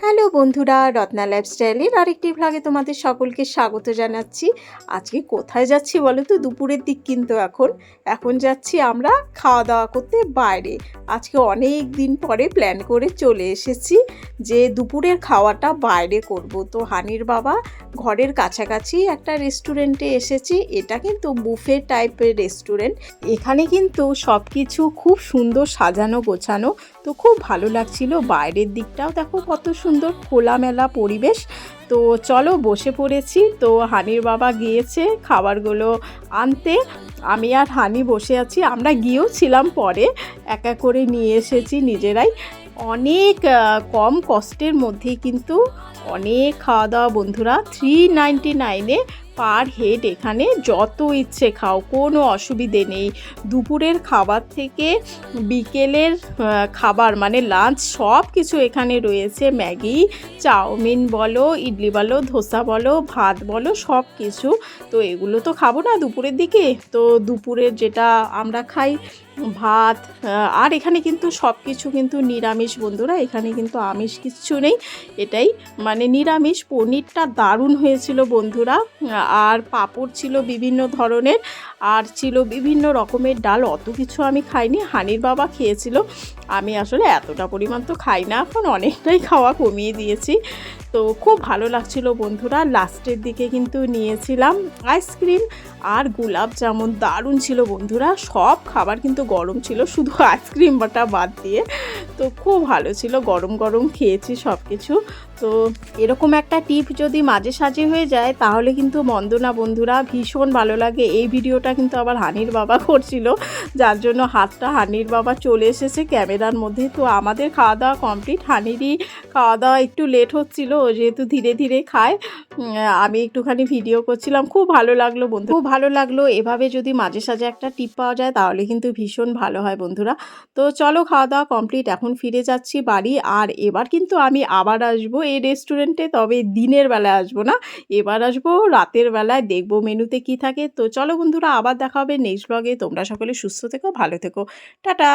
Hello বন্ধুরা, রত্না লাইফস্টাইলের আরেকটি ভ্লাগে তোমাদের সকলকে স্বাগত জানাচ্ছি। আজকে কোথায় যাচ্ছি বলো তো? দুপুরের দিক কিন্তু এখন। এখন যাচ্ছি আমরা খাওয়া দাওয়া করতে বাইরে। আজকে অনেক দিন পরে প্ল্যান করে চলে এসেছি যে দুপুরের খাওয়াটা বাইরে করব। তো হানির বাবা ঘরের কাছাকাছি একটা রেস্টুরেন্টে এসেছি। এটা কিন্তু বুফে টাইপের রেস্টুরেন্ট এখানে কিন্তু সব কিছু খুব সুন্দর সাজানো গোছানো। তো খুব ভালো লাগছিল। বাইরের দিকটাও দেখো কত সুন্দর খোলামেলা পরিবেশ। তো চলো বসে পড়েছি। তো হানির বাবা গিয়েছে খাবারগুলো আনতে। আমি আর হানি বসে আছি। আমরা গিয়েও ছিলাম পরে। একা করে নিয়ে এসেছি নিজেরাই। অনেক কম কষ্টের মধ্যেই কিন্তু অনেক খাওয়া দাওয়া বন্ধুরা। থ্রি নাইনটি নাইনে পার হেড এখানে যত ইচ্ছে খাও, কোনো অসুবিধে নেই। দুপুরের খাবার থেকে বিকেলের খাবার মানে লাঞ্চ সব কিছু এখানে রয়েছে। ম্যাগি, চাউমিন বলো, ইডলি বলো, ধোসা বলো, ভাত বলো সব কিছু তো এগুলো তো খাব না দুপুরের দিকে? তো দুপুরের যেটা আমরা খাই ভাত আর এখানে কিন্তু সব কিছু কিন্তু নিরামিষ বন্ধুরা, এখানে কিন্তু আমিষ কিচ্ছু নেই। এটাই মানে নিরামিষ, পনিরটা দারুণ হয়েছিল বন্ধুরা। আর পাঁপড় ছিল বিভিন্ন ধরনের, আর ছিল বিভিন্ন রকমের ডাল, অত কিছু আমি খাইনি। হানির বাবা খেয়েছিল, আমি আসলে এতটা পরিমাণ তো খাই না, এখন অনেকটাই খাওয়া কমিয়ে দিয়েছি। তো খুব ভালো লাগছিল বন্ধুরা। লাস্টের দিকে কিন্তু নিয়েছিলাম আইসক্রিম আর গোলাপ জামুন। দারুণ ছিল বন্ধুরা। সব খাবার কিন্তু গরম ছিল, শুধু আইসক্রিমটা বাদ দিয়ে। তো খুব ভালো ছিল, গরম গরম খেয়েছি সব কিছু তো এরকম একটা টিপ যদি মাঝে সাঝে হয়ে যায়, তাহলে কিন্তু মন্দ না বন্ধুরা। ভীষণ ভালো লাগে। এই ভিডিওটা কিন্তু আবার হানির বাবা করছিল, যার জন্য হাতটা হানির বাবা চলে এসেছে ক্যামেরার মধ্যে। তো আমাদের খাওয়া দাওয়া কমপ্লিট। হানিরই খাওয়া দাওয়া একটু লেট হচ্ছিল ও যেহেতু ধীরে ধীরে খায়। আমি একটুখানি ভিডিও করছিলাম, খুব ভালো লাগল বন্ধু খুব ভালো লাগল, এভাবে যদি মাঝে সাঝে একটা টিপ পাওয়া যায়, তাহলে কিন্তু ভীষণ ভালো হয় বন্ধুরা। তো চলো খাওয়া দাওয়া কমপ্লিট এখন ফিরে যাচ্ছি বাড়ি। আর এবার কিন্তু আমি আবার আসব এই রেস্টুরেন্টে তবে দিনের বেলায় আসব না। এবার আসব রাতের বেলায়, দেখব মেনুতে কি থাকে। তো চলো বন্ধুরা, আবার দেখা হবে নেক্সট ব্লগে তোমরা সকলে সুস্থ থেকো, ভালো থেকো। টাটা!